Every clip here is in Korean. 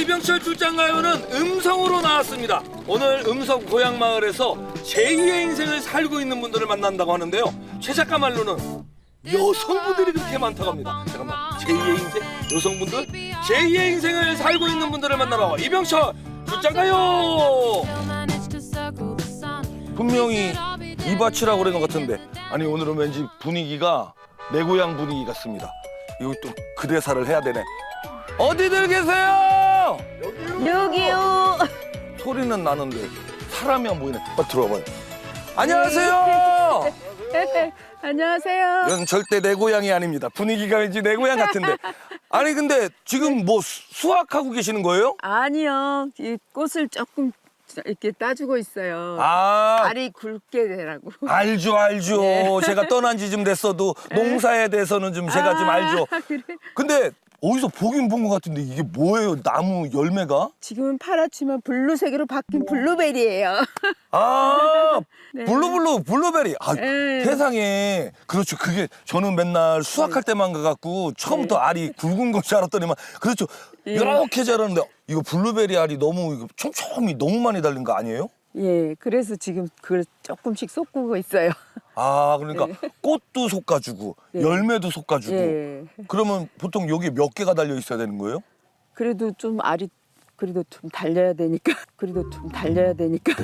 이병철 출장가요는 음성으로 나왔습니다. 오늘 음성 고향 마을에서 제2의 인생을 살고 있는 분들을 만난다고 하는데요. 최 작가 말로는 여성분들이 그렇게 많다고 합니다. 잠깐만, 제2의 인생? 여성분들? 제2의 인생을 살고 있는 분들을 만나러 이병철 출장가요! 분명히 이밭이라고 그러는 것 같은데 아니 오늘은 왠지 분위기가 내 고향 분위기 같습니다. 이거 또 그 대사를 해야 되네. 어디들 계세요? 여기요. 소리는 나는데 사람이 안 보이네. 아, 들어봐요. 안녕하세요. 안녕하세요. 이건 절대 내 고향이 아닙니다. 분위기가 왠지 내 고향 같은데. 아니 근데 지금 뭐 수- 수확하고 계시는 거예요? 아니요. 이 꽃을 조금 이렇게 따주고 있어요. 아, 알이 굵게 되라고. 알죠, 알죠. 네. 제가 떠난 지 좀 됐어도 농사에 대해서는 좀 제가 좀 알죠. 아, 그래. 근데 어디서 보긴 본 것 같은데 이게 뭐예요? 나무 열매가? 지금은 파랗지만 블루색으로 바뀐 블루베리예요. 아, 네. 블루블루 블루베리. 아, 네. 세상에. 그렇죠. 그게 저는 맨날 수확할 때만 가갖고 처음부터 네. 알이 굵은 것줄 알았더니만 그렇죠. 예. 이렇게 자랐는데 이거 블루베리 알이 너무 이거 촘촘히 너무 많이 달린 거 아니에요? 예, 그래서 지금 그걸 조금씩 쏟고 있어요. 아, 그러니까 꽃도 솎아주고 네. 열매도 솎아주고. 예. 그러면 보통 여기 몇 개가 달려 있어야 되는 거예요? 그래도 좀 알이 그래도 좀 달려야 되니까. 그래도 좀 달려야 되니까.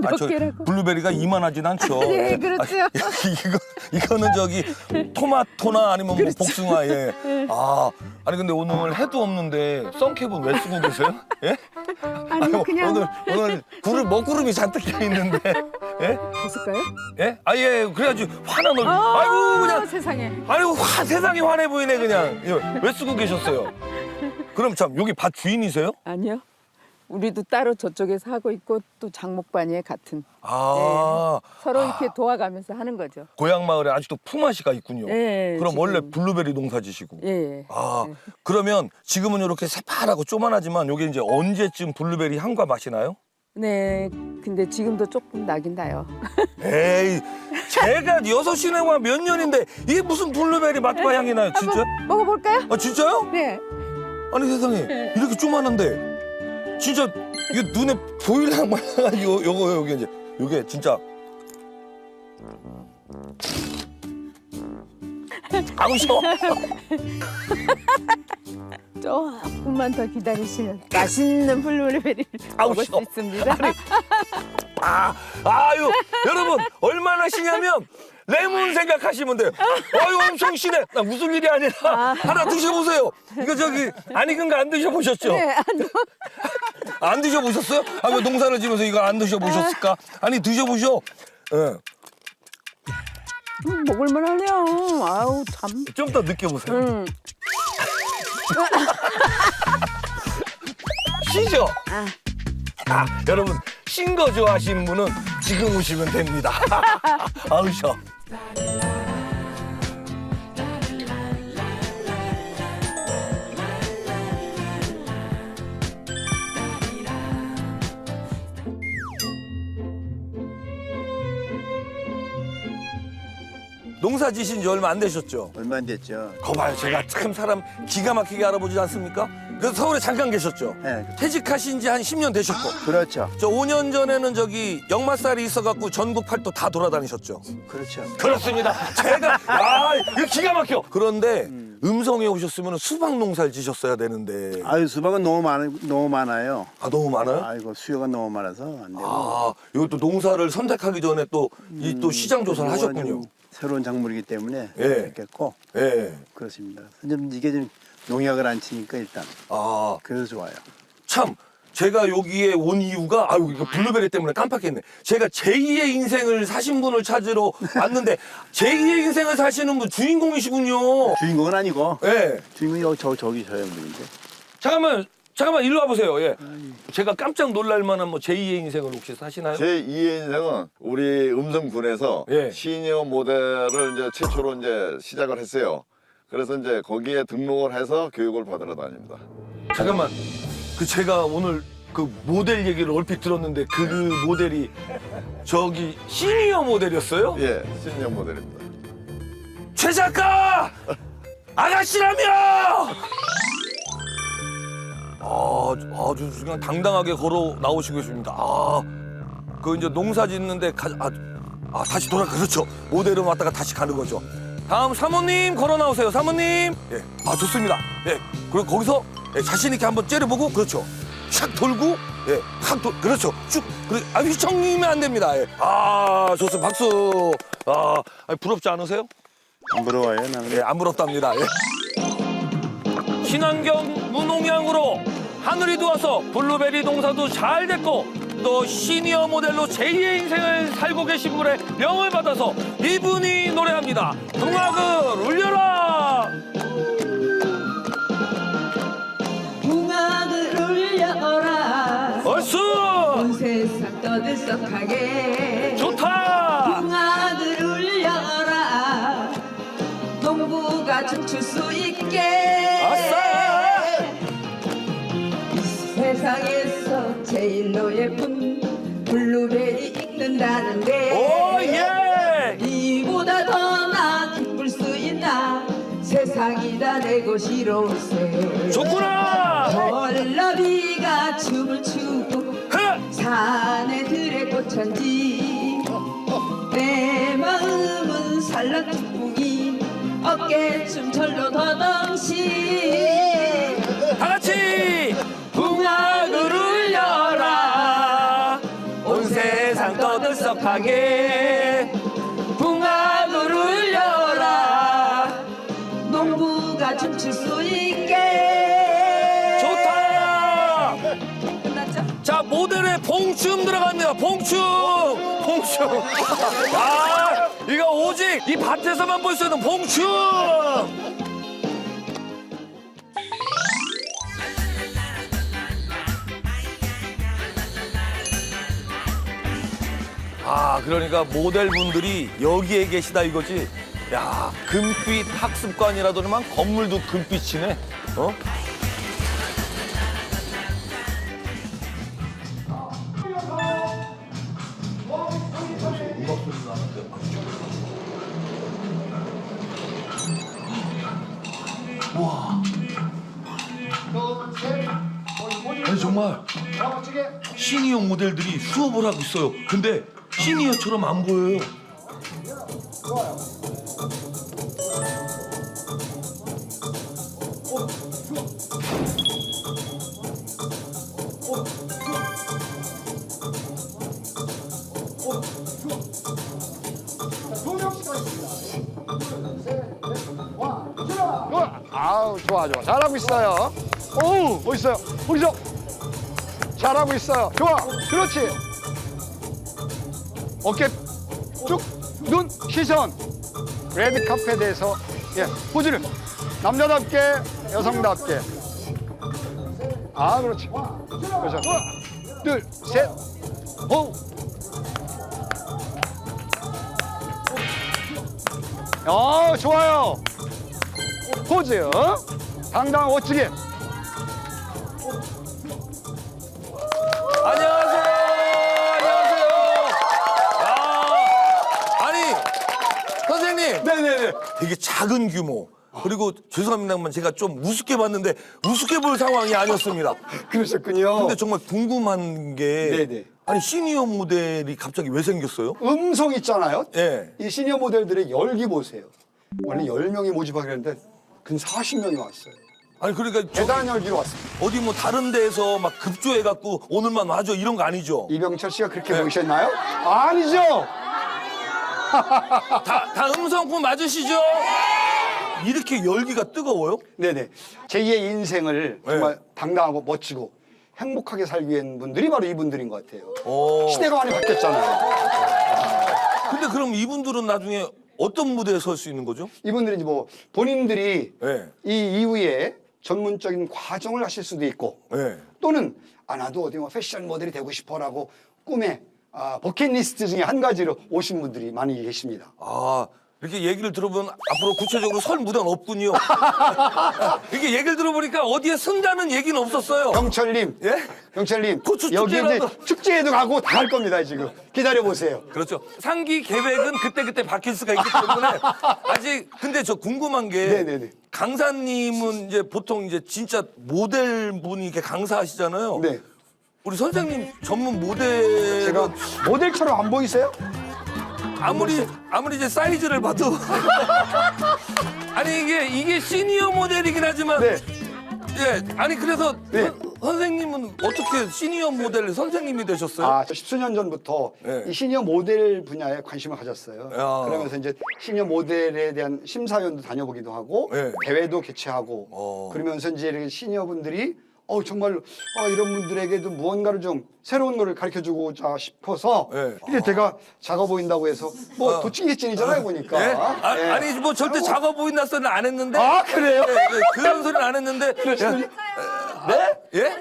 몇 아, 저 개라고? 블루베리가 이만하진 않죠. 네, 그렇죠. 아, 이거 이거는 저기 토마토나 아니면 그렇죠. 뭐 복숭아 예. 아 아니 근데 오늘 해도 없는데 선캡은 왜 쓰고 계세요? 예? 아니 그냥 오늘 오늘 구름 먹구름이 잔뜩 껴 있는데 예? 벗을까요? 예? 아 예 그래야지 화나 놀. 아이고 그냥 세상에. 아이고 화 세상이 환해 보이네 그냥 예, 왜 쓰고 계셨어요? 그럼 참 여기 밭 주인이세요? 아니요. 우리도 따로 저쪽에서 하고 있고 또 장목반이에 같은 아 서로 이렇게 도와가면서 하는 거죠. 고향 마을에 아직도 품앗이가 있군요. 예, 그럼 지금. 원래 블루베리 농사지시고. 예. 아 그러면 지금은 이렇게 새파랗고 쪼만하지만 여기 이제 언제쯤 블루베리 향과 맛이 나요? 네. 근데 지금도 조금 나긴 나요. 에이 제가 여섯 시내와 몇 년인데 이게 무슨 블루베리 맛과 향이 나요 진짜? 먹어볼까요? 아 진짜요? 네. 아니 세상에 이렇게 쪼만한데 진짜 이게 눈에 보일랑 말랑 요 요거 여기 이제 요게 진짜 아우 셔 조금만 더 기다리시면 맛있는 블루베리를 아우, 먹을 수 싫어. 있습니다. 아, 아유, 여러분 얼마나 시냐면 레몬 생각하시면 돼요. 아유, 엄청 시네. 나 무슨 일이 아니라 하나 드셔보세요. 이거 저기 안 익은 거 안 드셔보셨죠? 네. 안 드셔보셨어요? 아, 왜 농사를 지면서 이거 안 드셔보셨을까? 아니 드셔보셔. 예, 음, 먹을만 하네요. 아우 참. 좀 더 느껴보세요. 음. 시죠? 아. 아, 여러분 신 거 좋아하시는 분은 지금 오시면 됩니다. 아우 셔. 농사 지신 지 얼마 안 되셨죠? 얼마 안 됐죠. 거봐요 제가 참 사람 기가 막히게 알아보지 않습니까? 그래서 서울에 잠깐 계셨죠? 네. 퇴직하신 지 한 10년 되셨고 그렇죠. 저 5년 전에는 저기 역마살이 있어갖고 전국 팔도 다 돌아다니셨죠? 그렇죠. 그렇습니다. 제가 아 이거 기가 막혀. 그런데 음성에 오셨으면 수박 농사를 지셨어야 되는데 아유 수박은 너무 많 너무 많아요. 아 너무 많아요? 아이고 수요가 너무 많아서 안 되고. 아 이것도 농사를 선택하기 전에 또 이 또 시장 조사를 하셨군요. 좀 새로운 작물이기 때문에 예. 했겠고 예. 그렇습니다. 좀 이게 좀 농약을 안 치니까 일단 아 그래서 좋아요. 참 제가 여기에 온 이유가 아유 이거 블루베리 때문에 깜빡했네. 제가 제2의 인생을 사신 분을 찾으러 왔는데 제2의 인생을 사시는 분 주인공이시군요. 주인공은 아니고 예. 주인공이 여기 저 저기 저 형님인데. 잠깐만 잠깐만 일로 와 보세요. 예. 제가 깜짝 놀랄 만한 뭐 제2의 인생을 혹시 사시나요? 제 2의 인생은 우리 음성군에서 예. 시니어 모델을 이제 최초로 이제 시작을 했어요. 그래서 이제 거기에 등록을 해서 교육을 받으러 다닙니다. 잠깐만 그 제가 오늘 그 모델 얘기를 얼핏 들었는데 그 모델이 저기 시니어 모델이었어요? 예, 시니어 모델입니다. 최 작가 아가씨라며 아, 아주 그냥 당당하게 걸어 나오시고 계십니다. 아, 그 이제 농사 짓는데 가, 아, 아 다시 돌아 그렇죠. 모델을 왔다가 다시 가는 거죠. 다음 사모님 걸어 나오세요. 사모님. 예, 아 좋습니다. 예, 그리고 거기서 예, 자신 있게 한번 째려보고 그렇죠. 샥 돌고 예, 확 돌, 그렇죠. 쭉, 그래, 아 휘청이면 안 됩니다. 예. 아 좋습니다. 박수. 아, 아니, 부럽지 않으세요? 안 부러워요 나는. 예, 안 부럽답니다. 예. 친환경 무농약으로 하늘이 도와서 블루베리 농사도 잘 됐고 또 시니어 모델로 제2의 인생을 살고 계신 분의 명을 받아서 이분이 노래합니다. 동학을 울려라. 얼쑤 온 세상 떠들썩하게 좋다. 붕악을 울려라 농부가 춤출 수 있게 아싸! 이 세상에서 제일로 예쁜 블루베리 익는다는데 오 예. 이보다 더 나 기쁠 수 있나 세상이 다 내 것이로세 좋구나. 헐러비가 춤을 추고 헤. 사내들의 꽃천지 내 마음은 살랑축풍이 어깨춤 절로 더덩시 떠들썩하게 붕악을 울려라. 농부가 춤출 수 있게. 좋다. 끝났죠? 자 모델의 봉춤 들어갑니다. 봉춤. 봉춤. 아 이거 오직 이 밭에서만 볼 수 있는 봉춤 아 그러니까 모델분들이 여기에 계시다 이거지 야 금빛 학습관이라더니만 건물도 금빛이네 어? 아니 정말 시니어 모델들이 수업을 하고 있어요. 근데 시니어처럼 안 보여요. 아우 좋아 좋아 잘하고 있어요. 오 멋있어요. 거기서 잘하고 있어요. 좋아 그렇지. 어깨 쭉 눈 시선 레드 카펫에서 예 포즈를 남자답게 여성답게 아 그렇지. 그렇죠. 둘 셋 호 어 좋아요. 포즈 당당 멋지게 네네네. 되게 작은 규모. 그리고 죄송합니다만 제가 좀 우습게 봤는데 우습게 볼 상황이 아니었습니다. 그러셨군요. 근데 정말 궁금한 게 네네. 아니 시니어 모델이 갑자기 왜 생겼어요? 음성 있잖아요. 예. 이 시니어 모델들의 열기 보세요. 원래 10명이 모집하기로 했는데 근 40명이 왔어요. 아니 그러니까 저 대단한 열기로 왔습니다. 어디 뭐 다른 데에서 막 급조해 갖고 오늘만 와줘 이런 거 아니죠? 이병철 씨가 그렇게 네. 보이셨나요? 아니죠. 다, 다 음성품 맞으시죠? 이렇게 열기가 뜨거워요? 네네. 제2의 인생을 네. 정말 당당하고 멋지고 행복하게 살기 위한 분들이 바로 이분들인 것 같아요. 어. 시대가 많이 바뀌었잖아요. 근데 그럼 이분들은 나중에 어떤 무대에 설 수 있는 거죠? 이분들이 이제 뭐 본인들이 네. 이 이후에 전문적인 과정을 하실 수도 있고 네. 또는 아 나도 어디 뭐 패션 모델이 되고 싶어라고 꿈에 아, 버킷리스트 중에 한 가지로 오신 분들이 많이 계십니다. 아 이렇게 얘기를 들어보면 앞으로 구체적으로 설 무대는 없군요. 이렇게 얘기를 들어보니까 어디에 쓴다는 얘기는 없었어요. 영철님, 예? 영철님, 고추 여기 이제 축제라도. 축제에도 가고 다할 겁니다 지금. 기다려 보세요. 그렇죠. 상기 계획은 그때그때 바뀔 수가 있기 때문에 아직 근데 저 궁금한 게 네네네. 강사님은 이제 보통 이제 진짜 모델 분이 이렇게 강사하시잖아요. 네. 우리 선생님 전문 모델 제가 모델처럼 안 보이세요? 아무리 아무리 이제 사이즈를 봐도 아니 이게 이게 시니어 모델이긴 하지만 네. 예 아니 그래서 네. 선- 선생님은 어떻게 시니어 모델 선생님이 되셨어요? 아, 저 십수년 전부터 네. 이 시니어 모델 분야에 관심을 가졌어요. 야. 그러면서 이제 시니어 모델에 대한 심사위원도 다녀보기도 하고 네. 대회도 개최하고 어. 그러면서 이제 이렇게 시니어 분들이 어 정말 어, 이런 분들에게도 무언가를 좀 새로운 거를 가르쳐 주고자 싶어서 네. 이게 제가 작아 보인다고 해서 뭐 어. 도찐개찐이잖아요 보니까. 예? 아, 예. 아니 뭐 절대 작아 보인다 소리는 안 했는데 아, 그래요? 예, 예, 그런 소리는 안 했는데 그러시군요. 네? 예?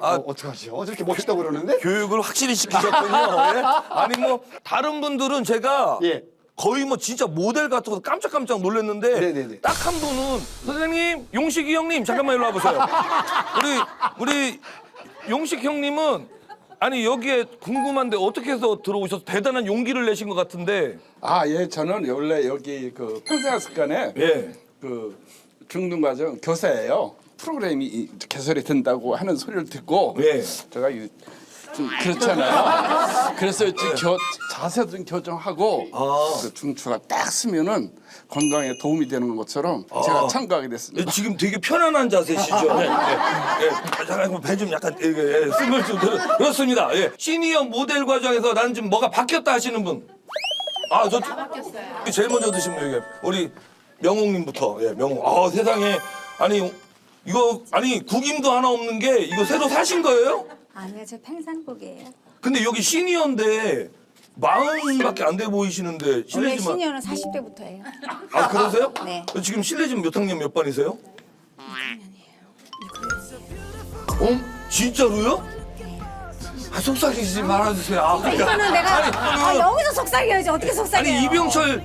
어, 어떡하죠? 저렇게 멋있다고 그러는데? 교육을 확실히 시키셨군요. 예? 아니 뭐 다른 분들은 제가 예. 거의 뭐 진짜 모델 같아서 깜짝깜짝 놀랐는데 네네네. 딱 한 분은 선생님 용식이 형님 잠깐만 일로 와보세요. 우리 우리 용식 형님은 아니 여기에 궁금한데 어떻게 해서 들어오셔서 대단한 용기를 내신 것 같은데 아, 예, 저는 원래 여기 그 평생학습관에 예. 그 중등과정 교사예요. 프로그램이 이- 개설이 된다고 하는 소리를 듣고 예. 제가 이- 좀 그렇잖아요. 그래서 지금 겨, 자세 좀 교정하고 아. 그 중추가 딱 쓰면은 건강에 도움이 되는 것처럼 제가 참가하게 예, 됐습니다. 지금 되게 편안한 자세시죠. 예, 예, 예. 잠깐 배좀 약간 예, 예, 숨을 좀 들어. 그렇습니다. 예. 시니어 모델 과정에서 나는 지금 뭐가 바뀌었다 하시는 분. 아, 저 바뀌었어요. 제일 먼저 드신 분 여기 우리 명웅님부터. 예, 명웅. 아, 세상에 아니 이거 아니 국임도 하나 없는 게 이거 새로 사신 거예요? 아니요, 저 평상복이에요. 근데 여기 시니어인데 마흔밖에 안 돼 보이시는데 원래 실례지만 시니어는 40대부터예요. 아 그러세요? 네. 지금 실례지만 몇 학년 몇 반이세요? 6학년이에요. 어? 진짜로요? 아, 속삭이지 말아주세요. 아, 이거는 내가 아니, 아, 그- 여기서 속삭여야지 어떻게 속삭여요? 아니 이병철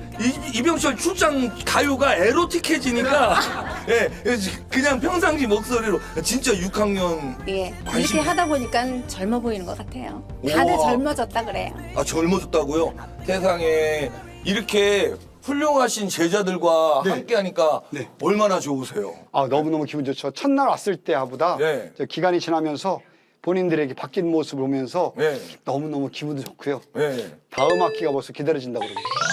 이, 병철 출장 가요가 에로틱해지니까 예, 예, 그냥 평상시 목소리로 진짜 6학년 예, 관심- 이렇게 하다 보니까 젊어 보이는 것 같아요. 다들 우와. 젊어졌다 그래요. 아 젊어졌다고요? 세상에 이렇게 훌륭하신 제자들과 함께하니까 네. 얼마나 좋으세요? 아, 너무너무 기분 좋죠. 첫날 왔을 때보다 예. 저 기간이 지나면서 본인들에게 바뀐 모습을 보면서 예. 너무너무 기분도 좋고요. 예. 다음 학기가 벌써 기다려진다고 그럽니다.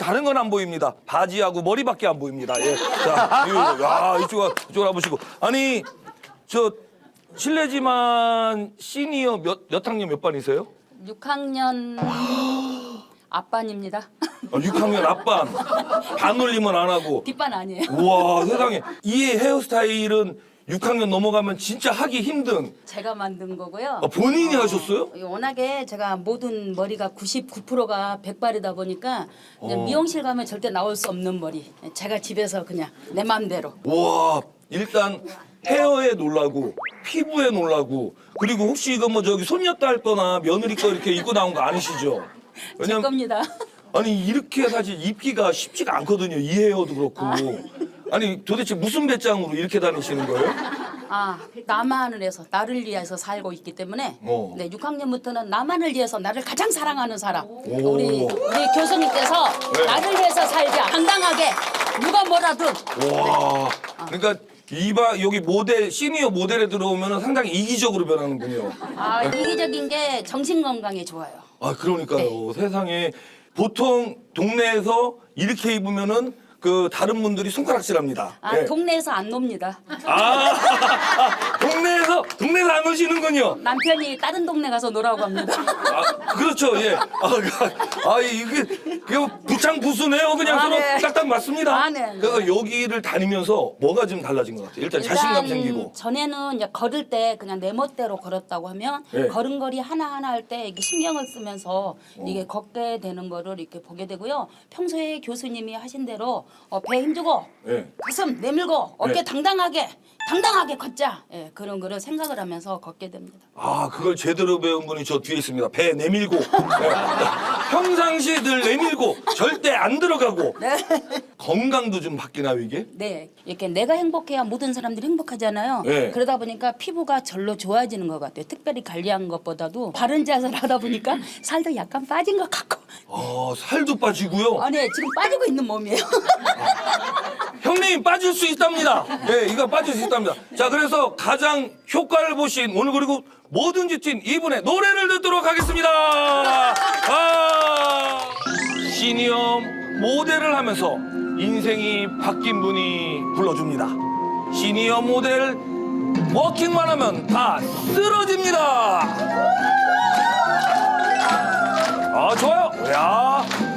다른 건 안 보입니다. 바지하고 머리밖에 안 보입니다. 예. 자, 이거, 야, 이쪽, 이쪽으로 와보시고. 아니, 저, 실례지만, 시니어 몇, 몇 학년 몇 반이세요? 6학년 앞반입니다. 아, 6학년 앞반. 반 올리면 안 하고. 뒷반 아니에요. 우와, 세상에. 이 헤어스타일은 6학년 넘어가면 진짜 하기 힘든. 제가 만든 거고요. 아, 본인이 하셨어요? 워낙에 제가 모든 머리가 99%가 백발이다 보니까 이제 어. 미용실 가면 절대 나올 수 없는 머리. 제가 집에서 그냥 내 맘대로. 와 일단 헤어에 놀라고 피부에 놀라고 그리고 혹시 이거 뭐 저기 손녀딸 거나 며느리 거 이렇게 입고 나온 거 아니시죠? 제 왜냐면 겁니다. 아니 이렇게 사실 입기가 쉽지가 않거든요 이 헤어도 그렇고 아니 도대체 무슨 배짱으로 이렇게 다니시는 거예요? 아, 나만을 위해서 나를 위해서 살고 있기 때문에 어. 네, 6학년부터는 나만을 위해서 나를 가장 사랑하는 사람. 오. 우리 우리 교수님께서 네. 나를 위해서 살자. 당당하게 누가 뭐라든 와 그러니까 이바 여기 모델 시니어 모델에 들어오면 상당히 이기적으로 변하는군요. 아, 이기적인 게 정신 건강에 좋아요. 아 그러니까요 세상에 보통 동네에서 이렇게 입으면은 그 다른 분들이 손가락질합니다. 아 예. 동네에서 안 놉니다. 아, 동네에서 동네에서 안 오시는군요. 남편이 다른 동네 가서 놀라고 합니다. 아, 그렇죠. 예. 아, 그- 아 이게 그게 부창 부수네요. 그냥 아, 서로 네. 딱딱 맞습니다. 아, 네. 그 여기를 다니면서 뭐가 좀 달라진 것 같아요. 일단, 자신감 생기고. 전에는 이제 걸을 때 그냥 내 멋대로 걸었다고 하면 네. 걸음걸이 하나 하나 할 때 이게 신경을 쓰면서 어. 이게 걷게 되는 거를 이렇게 보게 되고요. 평소에 교수님이 하신 대로 어, 배 힘주고 네. 가슴 내밀고 어깨 네. 당당하게 당당하게 걷자. 예, 그런 거를 생각을 하면서 걷게 됩니다. 아, 그걸 제대로 배운 분이 저 뒤에 있습니다. 배 내밀고. 예. 평상시 늘 내밀고 절대 안 들어가고. 건강도 좀 바뀌나요, 이게? 네, 이렇게 내가 행복해야 모든 사람들이 행복하잖아요. 네. 그러다 보니까 피부가 절로 좋아지는 것 같아요. 특별히 관리한 것보다도 바른 자세를 하다 보니까 살도 약간 빠진 것 같고. 아, 살도 빠지고요. 아, 네, 지금 빠지고 있는 몸이에요. 형님 빠질 수 있답니다. 예, 이거 빠질 수 있답니다. 자, 그래서 가장 효과를 보신 오늘 그리고 뭐든지 찐 이분의 노래를 듣도록 하겠습니다. 아, 시니어 모델을 하면서 인생이 바뀐 분이 불러줍니다. 시니어 모델 워킹만 하면 다 쓰러집니다. 아, 좋아요. 야.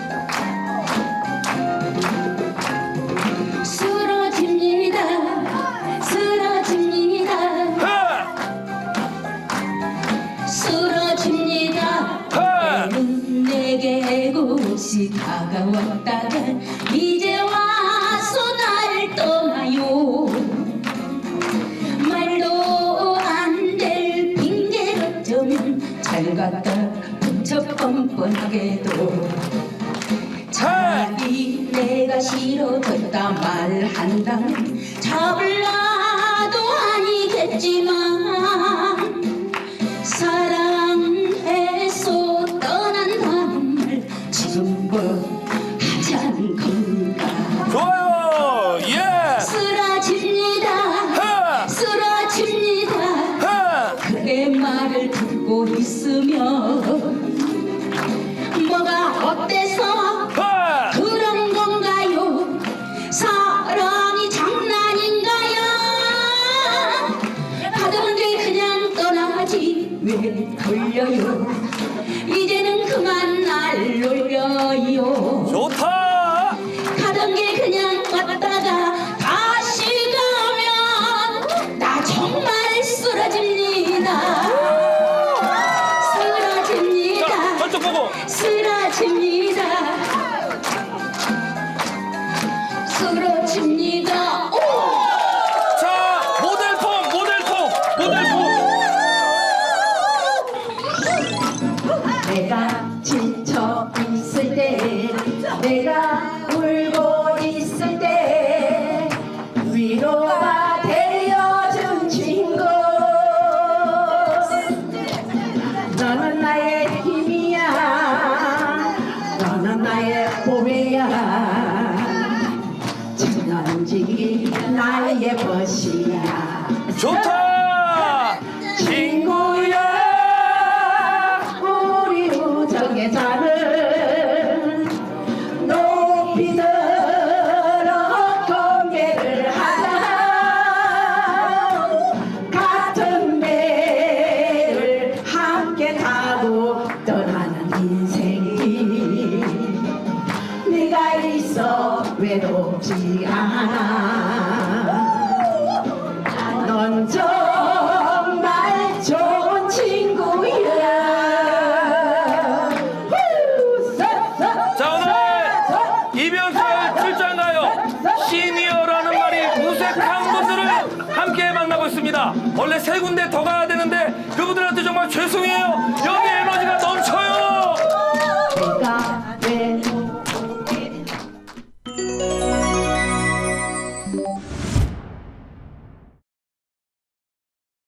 너는 나의 힘이야. 너는 나의 보배야. 천년지기 나의 벗이야. 좋다. 외롭지 않아. 넌정